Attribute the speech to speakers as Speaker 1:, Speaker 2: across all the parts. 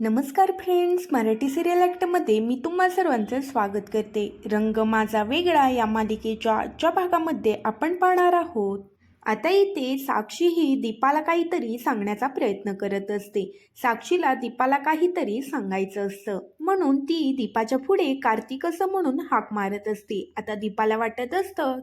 Speaker 1: नमस्कार friends Marathi serial ॲक्टमध्ये मी तुम्हा सर्वांचं स्वागत करते. रंग माझा वेगळा या मालिकेच्या आजच्या भागामध्ये आपण पाहणार आहोत. आता इथे साक्षी ही दीपाला काहीतरी सांगण्याचा प्रयत्न करत असते. साक्षीला दीपाला काहीतरी सांगायचं असतं. म्हणून ती दीपाच्या पुढे कार्तिक असं म्हणून हाक मारत असते. आता दीपाला वाटत असतं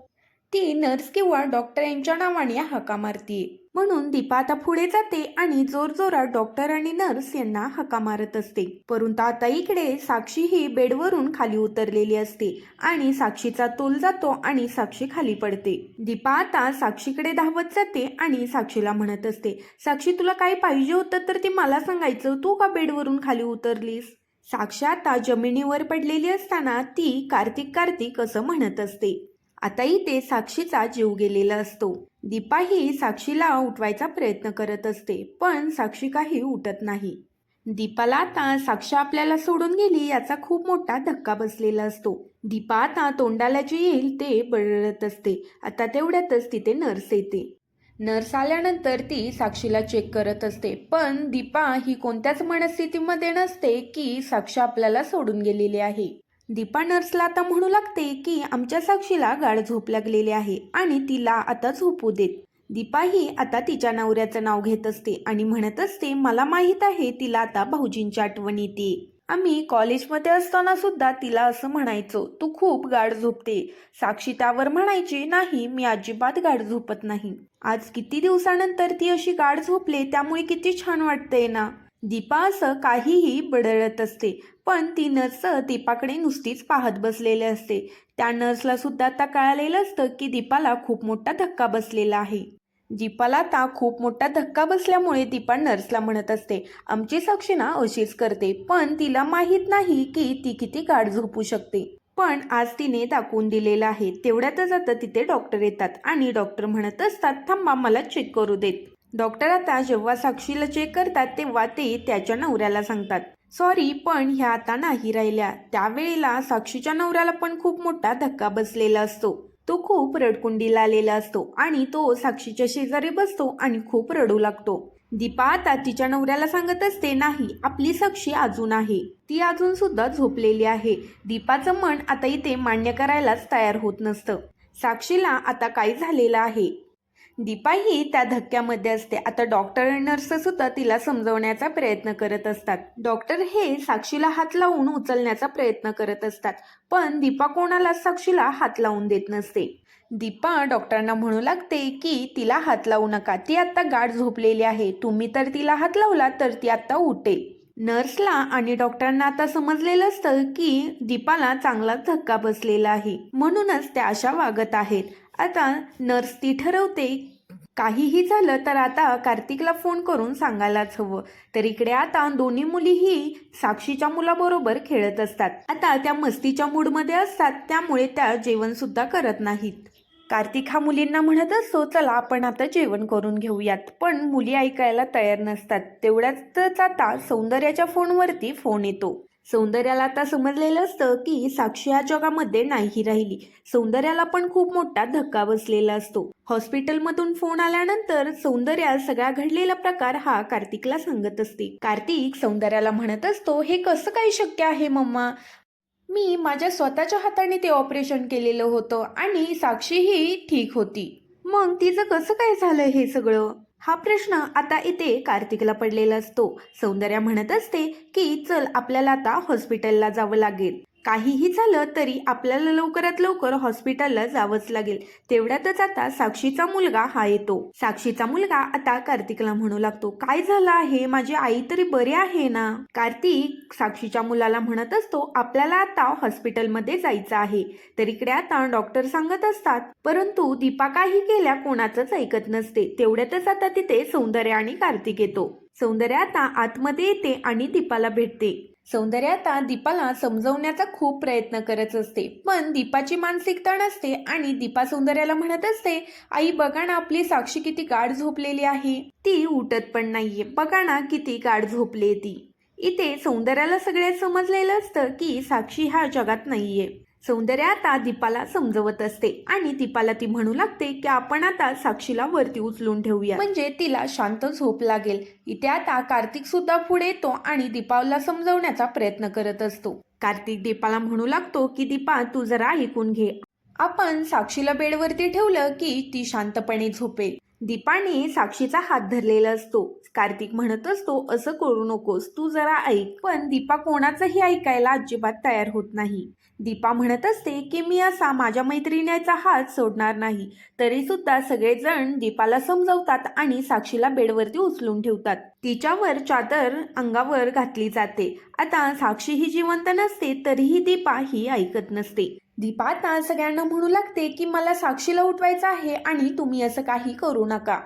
Speaker 1: ती नर्स किंवा डॉक्टर यांच्या नावाने हाका मारते. म्हणून दीपा आता पुढे जाते आणि जोरजोरात डॉक्टर आणि नर्स यांना हाका मारत असते. परंतु आता इकडे साक्षी ही बेडवरून खाली उतरलेली असते आणि साक्षीचा तोल जातो आणि साक्षी खाली पडते. दीपा आता साक्षीकडे धावत जाते आणि साक्षीला म्हणत असते साक्षी तुला काय पाहिजे होतं तर ते मला सांगायचं. तू का बेडवरून खाली उतरलीस? साक्षी आता जमिनीवर पडलेली असताना ती कार्तिक कार्तिक असं म्हणत असते. आताही ते साक्षीचा जीव गेलेला असतो. दीपा ही साक्षीला उठवायचा प्रयत्न करत असते पण साक्षी काही उठत नाही. दीपाला आता साक्षी आपल्याला सोडून गेली याचा खूप मोठा धक्का बसलेला असतो. दीपा आता तोंडाला जे येईल ते बळत असते. आता तेवढ्यातच तिथे नर्स येते. नर्स आल्यानंतर ती साक्षीला चेक करत असते पण दीपा ही कोणत्याच मनस्थितीमध्ये नसते की साक्षी आपल्याला सोडून गेलेली आहे. दीपा नर्सला आता म्हणू लागते की आमच्या साक्षीला गाढ झोप लागलेली आहे आणि तिला आता झोपू देत. दीपा ही आता तिच्या नवऱ्याचं नाव घेत असते आणि म्हणत असते मला माहीत आहे तिला आता भाऊजींची आठवण येते. आम्ही कॉलेजमध्ये असताना सुद्धा तिला असं म्हणायचो तू खूप गाढ झोपते. साक्षी त्यावर म्हणायची नाही मी अजिबात गाढ झोपत नाही. आज किती दिवसानंतर ती अशी गाढ झोपले त्यामुळे किती छान वाटतंय ना. दीपा असं काहीही बडळत असते पण ती नर्स दीपाकडे नुसतीच पाहत बसलेले असते. त्या नर्सला सुद्धा आता कळालेलं असतं की दीपाला खूप मोठा धक्का बसलेला आहे. दीपाला आता खूप मोठा धक्का बसल्यामुळे दीपा नर्सला म्हणत असते आमची साक्षीना अशीच करते पण तिला माहीत नाही की ती किती गाढ झोपू शकते. पण आज तिने दाखवून दिलेलं आहे तेवढ्यातच आता तिथे डॉक्टर येतात आणि डॉक्टर म्हणत असतात थांबा मला चेक करू देत. डॉक्टर आता जेव्हा साक्षीला चेक करतात तेव्हा ते त्याच्या नवऱ्याला सांगतात. सॉरी पण ह्या आता नाही राहिल्या. त्यावेळेला साक्षीच्या नवऱ्याला पण खूप मोठा धक्का बसलेला असतो. तो खूप रडकुंडीला आलेला असतो आणि तो साक्षीच्या शेजारी बसतो आणि खूप रडू लागतो. दीपा आता तिच्या नवऱ्याला सांगत असते नाही आपली साक्षी अजून आहे. ती अजून सुद्धा झोपलेली आहे. दीपाचं मन आता इथे मान्य करायलाच तयार होत नसतं. साक्षीला आता काय झालेलं आहे? दीपा ही त्या धक्क्यामध्ये असते. आता डॉक्टर आणि नर्स सुद्धा तिला समजवण्याचा प्रयत्न करत असतात. डॉक्टर हे साक्षीला हात लावून उचलण्याचा प्रयत्न करत असतात. पण दीपा कोणाला साक्षीला हात लावून देत नसते. दीपा डॉक्टरांना म्हणू लागते की तिला हात लावू नका. ती आता गाठ झोपलेली आहे. तुम्ही तर तिला हात लावला तर ती आता उठेल. नर्सला आणि डॉक्टरांना आता समजलेलं असतं की दीपाला चांगलाच धक्का बसलेला आहे. म्हणूनच त्या अशा वागत आहेत. आता नर्स ती ठरवते. काहीही झालं तर आता कार्तिकला फोन करून सांगायलाच हवं. तर इकडे आता दोन्ही मुलीही साक्षीच्या मुलाबरोबर खेळत असतात. आता त्या मस्तीच्या मूडमध्ये असतात त्यामुळे त्या जेवण सुद्धा करत नाहीत. कार्तिक हा मुलींना म्हणत असतो चला आपण आता जेवण करून घेऊयात. पण मुली ऐकायला तयार नसतात. तेवढ्याच आता सौंदर्याच्या फोनवरती फोन येतो. सौंदर्याला आता समजलेलं असतं की साक्षी या जगामध्ये नाही राहिली. सौंदर्याला पण खूप मोठा धक्का बसलेला असतो. हॉस्पिटलमधून फोन आल्यानंतर सौंदर्या सगळा घडलेला प्रकार हा कार्तिकला सांगत असते. कार्तिक सौंदर्याला म्हणत असतो हे कसं काही शक्य आहे मम्मा? मी माझ्या स्वतःच्या हाताने ते ऑपरेशन केलेलं होतं आणि साक्षीही ठीक होती. मग तिचं कसं काय झालं हे सगळं? हा प्रश्न आता इथे कार्तिकला पडलेला असतो. सौंदर्या म्हणत असते की चल आपल्याला आता हॉस्पिटलला जावं लागेल. काहीही झालं तरी आपल्याला लवकरात लवकर हॉस्पिटलला जावंच लागेल. तेवढ्यातच आता साक्षीचा मुलगा हा येतो. साक्षीचा मुलगा आता कार्तिकला म्हणू लागतो काय झालं आहे? माझी आई तरी बरी आहे ना? कार्तिक साक्षीच्या मुलाला म्हणत असतो आपल्याला आता हॉस्पिटलमध्ये जायचं आहे. तर इकडे आता डॉक्टर सांगत असतात परंतु दीपा काही केल्या कोणाचंच ऐकत नसते. तेवढ्यातच आता तिथे सौंदर्य आणि कार्तिक येतो. सौंदर्य आता आतमध्ये येते आणि दीपाला भेटते. सौंदर्य आता दीपाला समजवण्याचा खूप प्रयत्न करत असते. पण दीपाची मानसिकता नसते आणि दीपा सौंदर्याला म्हणत असते आई बघा ना आपली साक्षी किती गाढ झोपलेली आहे. ती उठत पण नाहीये. बघा ना किती गाढ झोपली ती. इथे सौंदर्याला सगळे समजलेलं असतं की साक्षी हा जगात नाहीये. सौंदर्य आता दीपाला समजवत असते आणि दीपाला ती म्हणू लागते की आपण आता साक्षीला वरती उचलून ठेवूया म्हणजे तिला शांत झोप लागेल. इथे आता कार्तिक सुद्धा पुढे येतो आणि दीपाला समजवण्याचा प्रयत्न करत असतो. कार्तिक दीपाला म्हणू लागतो की दीपा तू जरा ऐकून घे. आपण साक्षीला बेडवरती ठेवलं की ती शांतपणे झोपेल. दीपाने साक्षीचा हात धरलेला असतो. कार्तिक म्हणत असतो असं करू नकोस. तू जरा ऐक पण दीपा कोणाचंही ऐकायला अजिबात तयार होत नाही. दीपा म्हणत असते की मी असा माझ्या मैत्रिणीचा हात सोडणार नाही. तरी सुद्धा सगळेजण दीपाला समजवतात आणि साक्षीला बेडवरती उचलून ठेवतात. तिच्यावर चादर अंगावर घातली जाते. आता साक्षी ही जिवंत नसते तरीही दीपा ही ऐकत नसते. दीपा आता सगळ्यांना म्हणू लागते की मला साक्षीला उठवायचं आहे आणि तुम्ही असं काही करू नका.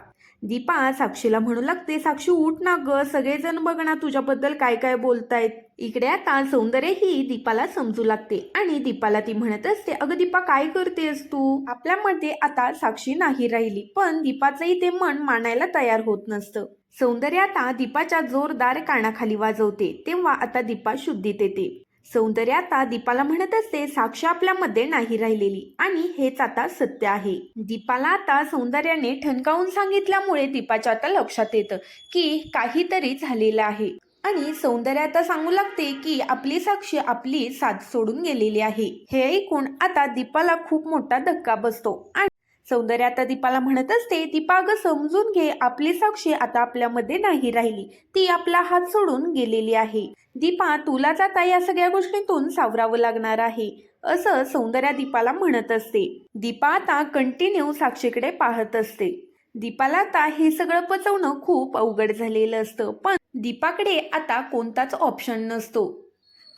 Speaker 1: दीपा साक्षीला म्हणू लागते साक्षी उठ ना ग. सगळेजण बघ ना तुझ्याबद्दल काय काय बोलतायत. इकडे आता सौंदर्य ही दीपाला समजू लागते आणि दीपाला ती म्हणत असते अगं दीपा काय करतेस तू? आपल्यामध्ये आता साक्षी नाही राहिली पण दीपाचंही ते मन मानायला तयार होत नसतं. सौंदर्य आता दीपाच्या जोरदार कानाखाली वाजवते तेव्हा आता दीपा शुद्धीत येते. सौंदर्य आता दीपाला म्हणत असते साक्ष आपल्यामध्ये नाही राहिलेली. आणि हेच आता सत्य आहे. दीपाला आता सौंदर्याने ठणकावून सांगितल्यामुळे दीपाच्या आता लक्षात येतं की काहीतरी झालेलं आहे. आणि सौंदर्य आता सांगू लागते की आपली साक्षी आपली साथ सोडून गेलेली आहे. हे ऐकून आता दीपाला खूप मोठा धक्का बसतो. आणि सौंदर्य आता दीपाला म्हणत असते दीपा ग समजून घे आपली साक्षी आता आपल्यामध्ये नाही राहिली. ती आपला हात सोडून गेलेली आहे. दीपा तुलाच आता या सगळ्या गोष्टीतून सावरावं लागणार आहे. असं सौंदर्या दीपाला म्हणत असते. दीपा आता कंटिन्यू साक्षीकडे पाहत असते. दीपाला आता हे सगळं पचवणं खूप अवघड झालेलं असतं पण दीपाकडे आता कोणताच ऑप्शन नसतो.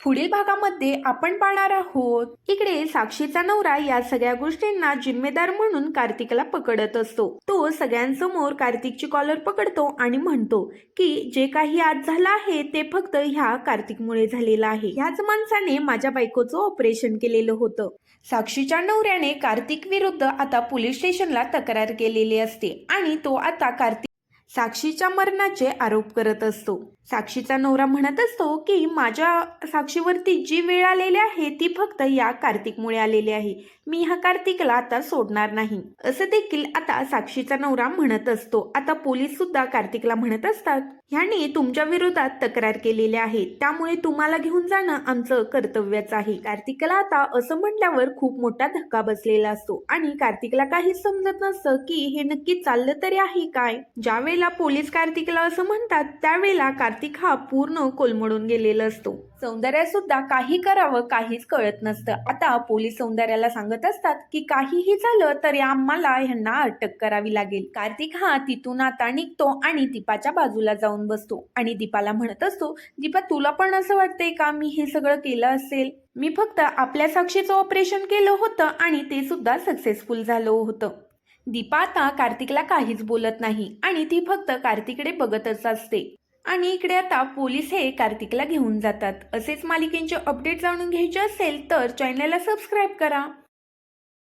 Speaker 1: पुढील भागामध्ये आपण पाहणार आहोत. इकडे साक्षीचा नवरा या सगळ्या गोष्टींना जिम्मेदार म्हणून कार्तिकला पकडत असतो. तो सगळ्यांसमोर कार्तिकची कॉलर पकडतो आणि म्हणतो की जे काही आज झालं आहे ते फक्त ह्या कार्तिकमुळे झालेलं आहे. ह्याच माणसाने माझ्या बायकोचं ऑपरेशन केलेलं होतं. साक्षीच्या नवऱ्याने कार्तिक विरुद्ध आता पोलीस स्टेशनला तक्रार केलेली असते आणि तो आता कार्तिक साक्षीच्या मरणाचे आरोप करत असतो. साक्षीचा नवरा म्हणत असतो की माझ्या साक्षीवरती जी वेळ आलेली आहे ती फक्त या कार्तिकमुळे आलेली आहे. मी ह्या कार्तिकला आता सोडणार नाही. असं देखील आता साक्षीचा नवरा म्हणत असतो. आता पोलीस सुद्धा कार्तिकला म्हणत असतात ह्याने तुमच्या विरोधात तक्रार केलेली आहे. त्यामुळे तुम्हाला घेऊन जाणं आमचं कर्तव्यच आहे. कार्तिकला आता असं म्हटल्यावर खूप मोठा धक्का बसलेला असतो आणि कार्तिकला काहीच समजत नसतं की हे नक्की चाललं तरी आहे काय? ज्या वेळेला पोलीस कार्तिकला असं म्हणतात त्यावेळेला कार्तिक कार्तिक हा पूर्ण कोलमडून गेलेला असतो. सौंदर्यासुद्धा काही करावं काहीच कळत नसतं. आता पोलीस सौंदर्याला सांगत असतात की काहीही झालं तरी आम्हाला ह्यांना अटक करावी लागेल. कार्तिक हा तिथून आता निघतो आणि दीपाच्या बाजूला जाऊन बसतो आणि दीपाला म्हणत असतो दीपा तुला पण असं वाटतंय का मी हे सगळं केलं असेल? मी फक्त आपल्या साक्षीचं ऑपरेशन केलं होतं आणि ते सुद्धा सक्सेसफुल झालं होतं. दीपा आता कार्तिकला काहीच बोलत नाही आणि ती फक्त कार्तिकडे बघतच असते. आणि इकडे आता पोलीस हे कार्तिकला घेऊन जातात. असेच मालिकेंचे अपडेट जाणून घ्यायचे असेल तर चॅनलला सबस्क्राईब करा.